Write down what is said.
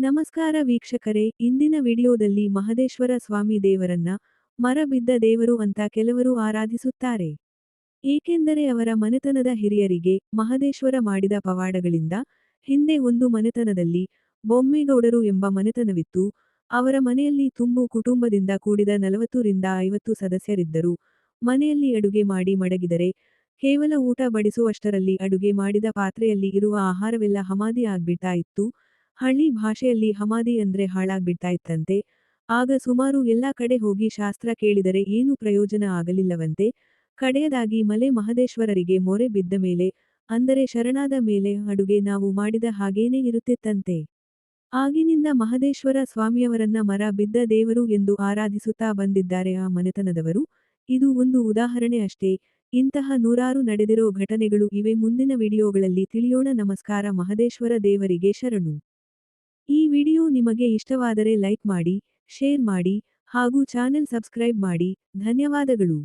ನಮಸ್ಕಾರ ವೀಕ್ಷಕರೇ, ಇಂದಿನ ವಿಡಿಯೋದಲ್ಲಿ ಮಹದೇಶ್ವರ ಸ್ವಾಮಿ ದೇವರನ್ನ ಮರ ಬಿದ್ದ ದೇವರು ಅಂತ ಕೆಲವರು ಆರಾಧಿಸುತ್ತಾರೆ. ಏಕೆಂದರೆ ಅವರ ಮನೆತನದ ಹಿರಿಯರಿಗೆ ಮಹದೇಶ್ವರ ಮಾಡಿದ ಪವಾಡಗಳಿಂದ ಹಿಂದೆ ಒಂದು ಮನೆತನದಲ್ಲಿ ಬೊಮ್ಮೇಗೌಡರು ಎಂಬ ಮನೆತನವಿತ್ತು. ಅವರ ಮನೆಯಲ್ಲಿ ತುಂಬು ಕುಟುಂಬದಿಂದ ಕೂಡಿದ ನಲವತ್ತರಿಂದ ಐವತ್ತು ಸದಸ್ಯರಿದ್ದರು ಮನೆಯಲ್ಲಿ ಅಡುಗೆ ಮಾಡಿ ಮಡಗಿದರೆ ಕೇವಲ ಊಟ ಬಡಿಸುವಷ್ಟರಲ್ಲಿ ಅಡುಗೆ ಮಾಡಿದ ಪಾತ್ರೆಯಲ್ಲಿ ಇರುವ ಆಹಾರವೆಲ್ಲ ಹಮಾದಿ ಆಗ್ಬಿಟ್ಟಾಯಿತ್ತು ಹಳ್ಳಿ ಭಾಷೆಯಲ್ಲಿ ಹಮಾದಿ ಅಂದ್ರೆ ಹಾಳಾಗ್ಬಿಡ್ತಾ ಇತ್ತಂತೆ ಆಗ ಸುಮಾರು ಎಲ್ಲಾ ಕಡೆ ಹೋಗಿ ಶಾಸ್ತ್ರ ಕೇಳಿದರೆ ಏನೂ ಪ್ರಯೋಜನ ಆಗಲಿಲ್ಲವಂತೆ. ಕಡೆಯದಾಗಿ ಮಲೆ ಮಹದೇಶ್ವರರಿಗೆ ಮೊರೆ ಬಿದ್ದ ಮೇಲೆ, ಅಂದರೆ ಶರಣಾದ ಮೇಲೆ ಅಡುಗೆ ನಾವು ಮಾಡಿದ ಹಾಗೇನೇ ಇರುತ್ತಿತ್ತಂತೆ. ಆಗಿನಿಂದ ಮಹದೇಶ್ವರ ಸ್ವಾಮಿಯವರನ್ನ ಮರ ಬಿದ್ದ ದೇವರು ಎಂದು ಆರಾಧಿಸುತ್ತಾ ಬಂದಿದ್ದಾರೆ ಆ ಮನೆತನದವರು. ಇದು ಒಂದು ಉದಾಹರಣೆ ಅಷ್ಟೇ. ಇಂತಹ ನೂರಾರು ನಡೆದಿರೋ ಘಟನೆಗಳು ಇವೆ. ಮುಂದಿನ ವಿಡಿಯೋಗಳಲ್ಲಿ ತಿಳಿಯೋಣ. ನಮಸ್ಕಾರ. ಮಹದೇಶ್ವರ ದೇವರಿಗೆ ಶರಣು. ಈ ವಿಡಿಯೋ ನಿಮಗೆ ಇಷ್ಟವಾದರೆ ಲೈಕ್ ಮಾಡಿ ಶೇರ್ ಮಾಡಿ ಹಾಗೂ ಚಾನೆಲ್ ಸಬ್ಸ್ಕ್ರೈಬ್ ಮಾಡಿ. ಧನ್ಯವಾದಗಳು.